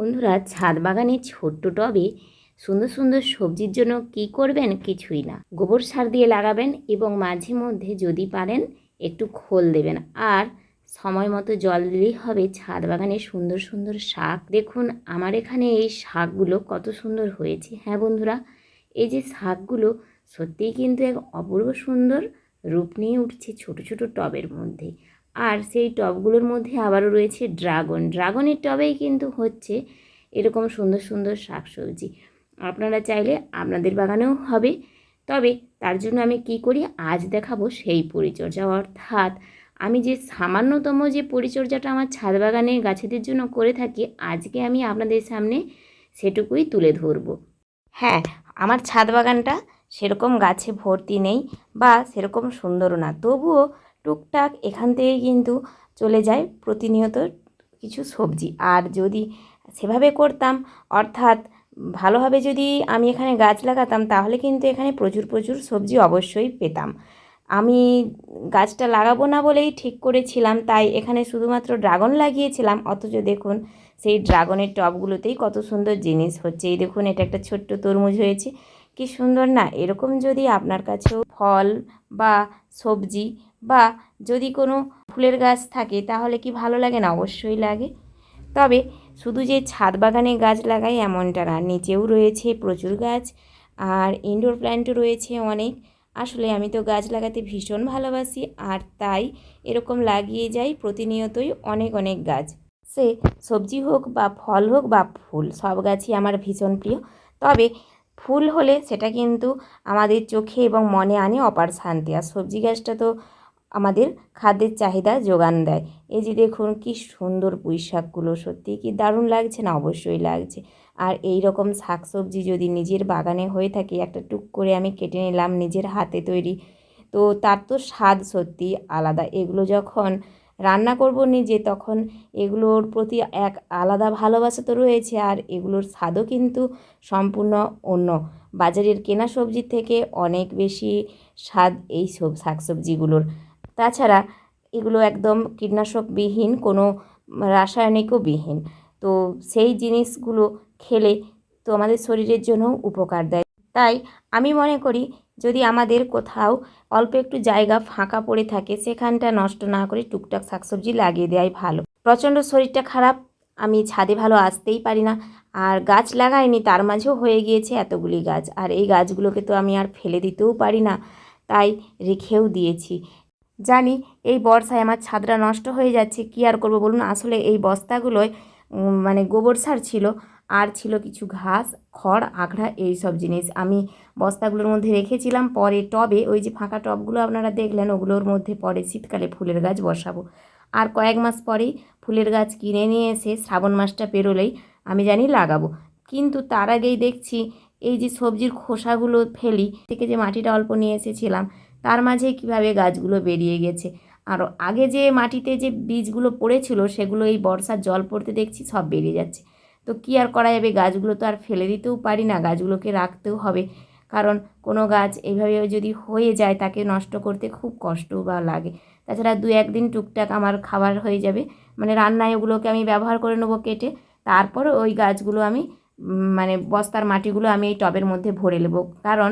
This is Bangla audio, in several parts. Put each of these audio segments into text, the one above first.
বন্ধুরা ছাদ বাগানে ছোট্ট টবে সুন্দর সুন্দর সবজির জন্য কি করবেন কিছুই না। গোবর সার দিয়ে লাগাবেন এবং মাঝে মধ্যে যদি পারেন একটু খোল দেবেন। আর সময় মতো জল দিলেই হবে। ছাদ বাগানে সুন্দর সুন্দর শাক দেখুন। আমার এখানে এই শাকগুলো কত সুন্দর হয়েছে। হ্যাঁ বন্ধুরা, এই যে শাকগুলো সত্যিই কিন্তু এক অপূর্ব সুন্দর রূপ নিয়ে উঠছে ছোট ছোট টবের মধ্যে। আর সেই টবগুলোর মধ্যে আবারও রয়েছে ড্রাগন। ড্রাগনের টবেই কিন্তু হচ্ছে এরকম সুন্দর সুন্দর শাকসবজি। আপনারা চাইলে আপনাদের বাগানেও হবে। তবে তার জন্য আমি কি করি, আজ দেখাবো সেই পরিচর্যা। অর্থাৎ আমি যে সামান্যতম যে পরিচর্যাটা আমার ছাদ বাগানে গাছেদের জন্য করে থাকি, আজকে আমি আপনাদের সামনে সেটুকুই তুলে ধরবো। হ্যাঁ আমার ছাদ বাগানটা সেরকম গাছে ভর্তি নেই বা সেরকম সুন্দরও না। তবুও টুকটাক এখান থেকে কিন্তু চলে যায় প্রতিনিয়ত কিছু সবজি। আর যদি সেভাবে করতাম, অর্থাৎ ভালোভাবে যদি আমি এখানে গাছ লাগাতাম, তাহলে কিন্তু এখানে প্রচুর প্রচুর সবজি অবশ্যই পেতাম। আমি গাছটা লাগাবো না বলেই ঠিক করেছিলাম, তাই এখানে শুধুমাত্র ড্রাগন লাগিয়েছিলাম। অথচ দেখুন, সেই ড্রাগনের টবগুলোতেই কত সুন্দর জিনিস হচ্ছে। এই দেখুন, এটা একটা ছোট্ট তরমুজ হয়েছে। কি সুন্দর না? এরকম যদি আপনার কাছেও ফল বা সবজি বা যদি কোনো ফুলের গাছ থাকে, তাহলে কি ভালো লাগে না? অবশ্যই লাগে। তবে শুধু যে ছাদ বাগানে গাছ লাগাই এমনটা না, নিচেও রয়েছে প্রচুর গাছ, আর ইনডোর প্ল্যান্টও রয়েছে অনেক। আসলে আমি তো গাছ লাগাতে ভীষণ ভালোবাসি, আর তাই এরকম লাগিয়ে যাই প্রতিনিয়তই অনেক অনেক গাছ। সে সবজি হোক বা ফল হোক বা ফুল, সব গাছই আমার ভীষণ প্রিয়। তবে ফুল হলে সেটা কিন্তু আমাদের চোখে এবং মনে আনে অপার শান্তি। আর সবজি গাছটা তো আমাদের খাদ্যের চাহিদা যোগান দেয়। এই যে দেখুন, কি সুন্দর পুঁই শাকগুলো সত্যি কি দারুণ লাগছে না? অবশ্যই লাগছে। আর এই রকম শাকসবজি যদি নিজের বাগানে হয়ে থাকে, একটা টুক করে আমি কেটে নিলাম নিজের হাতে তৈরি, তো তার তো স্বাদ সত্যি আলাদা। এগুলো যখন রান্না করব নিজে, তখন এগুলোর প্রতি এক আলাদা ভালোবাসা তো রয়েছে, আর এগুলোর স্বাদও কিন্তু সম্পূর্ণ অন্য। বাজারের কেনা সবজির থেকে অনেক বেশি স্বাদ এই সব শাকসবজিগুলোর। তাছাড়া এগুলো একদম কীটনাশকবিহীন, কোনো রাসায়নিকও বিহীন তো সেই জিনিসগুলো খেলে তো আমাদের শরীরের জন্য উপকার দেয়। তাই আমি মনে করি যদি আমাদের কোথাও অল্প একটু জায়গা ফাঁকা পড়ে থাকে, সেখানটা নষ্ট না করে টুকটাক শাকসবজি লাগিয়ে দেওয়াই ভালো। প্রচণ্ড শরীরটা খারাপ, আমি ছাদে ভালো আসতেই পারি না। আর গাছ লাগাইনি, তার মাঝেও হয়ে গিয়েছে এতগুলি গাছ। আর এই গাছগুলোকে তো আমি আর ফেলে দিতেও পারি না। তাই রেখেও দিয়েছি। জানি এই বর্ষায় আমার ছাদটা নষ্ট হয়ে যাচ্ছে, কী আর করব বলুন? আসলে এই বস্তাগুলোয় মানে গোবর সার ছিল, আর ছিল কিছু ঘাস, খড়, আখড়া, এই সব জিনিস। আমি বস্তাগুলোর মধ্যে রেখেছিলাম, পরে টবে, ওই যে ফাঁকা টবগুলো আপনারা দেখলেন, ওগুলোর মধ্যে পরে শীতকালে ফুলের গাছ বসাবো। আর কয়েক মাস পরেই ফুলের গাছ কিনে নিয়ে এসে শ্রাবণ মাসটা পেরোলেই আমি জানি লাগাবো। কিন্তু তার আগেই দেখছি, এই যে সবজির খোসাগুলো ফেলি, থেকে যে মাটিটা অল্প নিয়ে এসেছিলাম তার মাঝে কীভাবে গাছগুলো বেরিয়ে গেছে। আর আগে যে মাটিতে যে বীজগুলো পড়েছিল, সেগুলো এই বর্ষার জল পড়তে দেখছি সব বেরিয়ে যাচ্ছে। তো কী আর করা যাবে? গাছগুলো তো আর ফেলে দিতেও পারি না, গাছগুলোকে রাখতেও হবে। কারণ কোনো গাছ এইভাবে যদি হয়ে যায়, তাকে নষ্ট করতে খুব কষ্ট বা লাগে। তাছাড়া দু একদিন টুকটাক আমার খাবার হয়ে যাবে। মানে রান্নায় ওগুলোকে আমি ব্যবহার করে নেব কেটে, তারপর ওই গাছগুলো আমি মানে বস্তার মাটিগুলো আমি এই টবের মধ্যে ভরে নেব। কারণ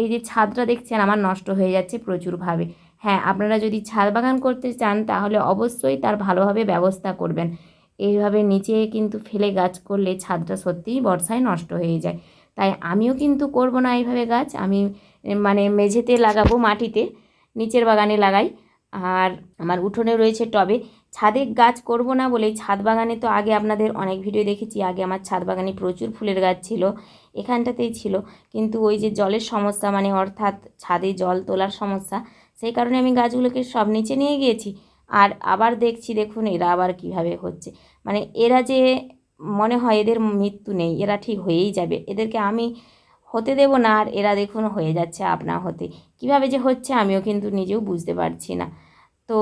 এই যে ছাদটা দেখছেন, আমার নষ্ট হয়ে যাচ্ছে প্রচুরভাবে। হ্যাঁ আপনারা যদি ছাদ বাগান করতে চান, তাহলে অবশ্যই তার ভালোভাবে ব্যবস্থা করবেন। এইভাবে নিচে কিন্তু ফেলে গাছ করলে ছাদটা সত্যিই বর্ষায় নষ্ট হয়ে যায়। তাই আমিও কিন্তু করব না এইভাবে গাছ। আমি মানে মেঝেতে লাগাবো মাটিতে, নিচের বাগানে লাগাই। আর আমার উঠোনে রয়েছে টবে। ছাদে গাছ করব না বলেই ছাদ বাগানে তো আগে আপনাদের অনেক ভিডিও দেখেছি, আগে আমার ছাদ বাগানে প্রচুর ফুলের গাছ ছিল, এখানটাতেই ছিল। কিন্তু ওই যে জলের সমস্যা মানে অর্থাৎ ছাদে জল তোলার সমস্যা, সেই কারণে আমি গাছগুলোকে সব নিচে নিয়ে গিয়েছি। আর আবার দেখছি, দেখুন এরা আবার কীভাবে হচ্ছে। মানে এরা যে মনে হয় এদের মৃত্যু নেই, এরা ঠিক হয়েই যাবে। এদেরকে আমি হতে দেব না, আর এরা দেখুন হয়ে যাচ্ছে আপনা হতে। কীভাবে যে হচ্ছে আমিও কিন্তু নিজেও বুঝতে পারছি না। তো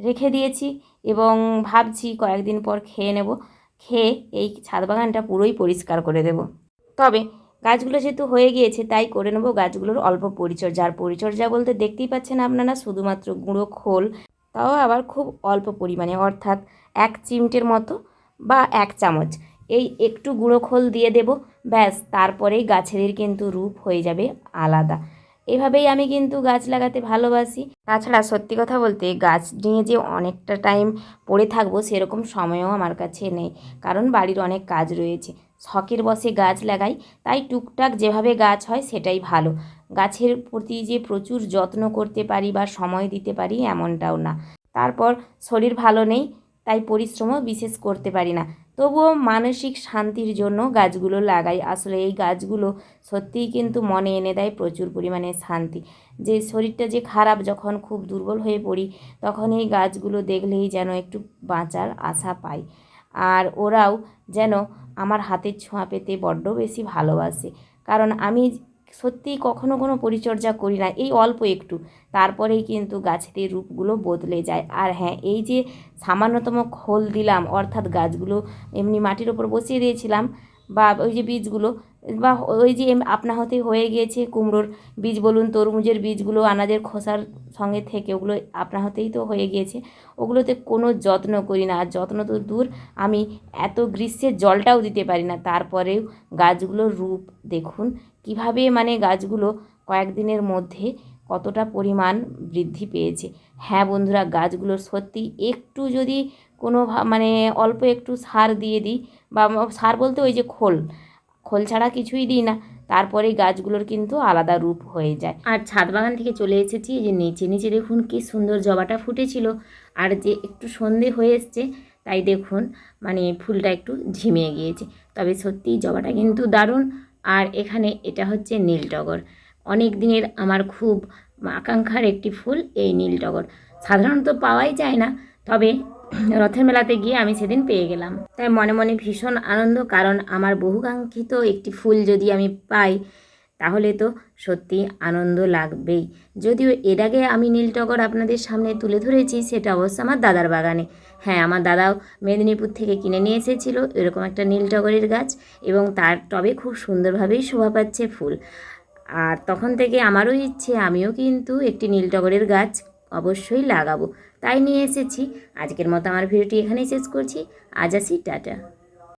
রেখে দিয়েছি এবং ভাবছি কয়েকদিন পর খেয়ে নেব। খেয়ে এই ছাদ বাগানটা পুরোই পরিষ্কার করে দেব। তবে গাছগুলো যেহেতু হয়ে গিয়েছে, তাই করে নেব গাছগুলোর অল্প পরিচর্যার পরিচর্যা বলতে দেখতেই পাচ্ছেন আপনারা, শুধুমাত্র গুঁড়ো খোল, তাও আবার খুব অল্প পরিমাণে, অর্থাৎ এক চিমটের মতো বা এক চামচ। এই একটু গুঁড়ো খোল দিয়ে দেব, ব্যাস, তারপরেই গাছেদের কিন্তু রূপ হয়ে যাবে আলাদা। এভাবেই আমি কিন্তু গাছ লাগাতে ভালোবাসি। তাছাড়া সত্যি কথা বলতে গাছ নিয়ে যে অনেকটা টাইম পড়ে থাকব সেরকম সময়ও আমার কাছে নেই। কারণ বাড়ির অনেক কাজ রয়েছে। শখের বসে গাছ লাগাই, তাই টুকটাক যেভাবে গাছ হয় সেটাই ভালো। গাছের প্রতি যে প্রচুর যত্ন করতে পারি বা সময় দিতে পারি এমনটাও না। তারপর শরীর ভালো নেই তাই পরিশ্রমও বিশেষ করতে পারি না। তবুও মানসিক শান্তির জন্য গাছগুলো লাগাই। আসলে এই গাছগুলো সত্যিই কিন্তু মনে এনে দেয় প্রচুর পরিমাণে শান্তি। যে শরীরটা যে খারাপ যখন খুব দুর্বল হয়ে পড়ি, তখন এই গাছগুলো দেখলেই যেন একটু বাঁচার আশা পাই। আর ওরাও যেন আমার হাতের ছোঁয়া পেতে বড্ড বেশি ভালোবাসে। কারণ আমি সত্যিই কখনো কোনো পরিচর্যা করি না, এই অল্প একটু। তারপরেই কিন্তু গাছেদের রূপগুলো বদলে যায়। আর হ্যাঁ এই যে সামান্যতম খোল দিলাম, অর্থাৎ গাছগুলো এমনি মাটির ওপর বসিয়ে দিয়েছিলাম, বা ওই যে বীজগুলো, বা ওই যে আপনা হতে হয়ে গিয়েছে কুমড়োর বীজ বলুন, তরমুজের বীজগুলো, আনাজের খোসার সঙ্গে থেকে ওগুলো আপনা হতেই তো হয়ে গিয়েছে। ওগুলোতে কোনো যত্ন করি না, আর যত্ন তো দূর, আমি এত গ্রীষ্মের জলটাও দিতে পারি না। তারপরেও গাছগুলোর রূপ দেখুন কীভাবে মানে গাছগুলো কয়েকদিনের মধ্যে কতটা পরিমাণ বৃদ্ধি পেয়েছে? হ্যাঁ বন্ধুরা গাছগুলোর সত্যি একটু যদি কোনো মানে অল্প একটু সার দিয়ে দিই বা সার বলতে ওই যে খোল খোল ছাড়া কিছুই দিই না তারপরে গাছগুলোর কিন্তু আলাদা রূপ হয়ে যায়। আর ছাদ বাগান থেকে চলে এসেছি যে নিচে নিচে দেখুন কি সুন্দর জবাটা ফুটেছিল, আর যে একটু সন্ধে হয়ে এসছে, তাই দেখুন মানে ফুলটা একটু ঝিমিয়ে গিয়েছে। তবে সত্যি জবাটা কিন্তু দারুণ আর এখানে এটা হচ্ছে নীল টগর। অনেক দিনের আমার খুব আকাঙ্ক্ষার একটি ফুল এই নীল টগর। সাধারণত পাওয়াই যায় না, তবে রথের মেলাতে গিয়ে আমি সেদিন পেয়ে গেলাম। তাই মনে মনে ভীষণ আনন্দ, কারণ আমার বহুকাঙ্ক্ষিত একটি ফুল যদি আমি পাই, তাহলে তো সত্যি আনন্দ লাগবেই। যদিও এর আগে আমি নীল টগর আপনাদের সামনে তুলে ধরেছি, সেটা অবশ্য আমার দাদার বাগানে। হ্যাঁ আমার দাদাও মেদিনীপুর থেকে কিনে নিয়ে এসেছিল এরকম একটা নীল টগরের গাছ এবং তার টবে খুব সুন্দরভাবেই শোভা পাচ্ছে ফুল। আর তখন থেকে আমারও ইচ্ছে, আমিও কিন্তু একটি নীল টগরের গাছ অবশ্যই লাগাবো। তাই নিয়ে এসেছি। আজকের মতো আমার ভিডিওটি এখানেই শেষ করছি। আজ আসি, টাটা।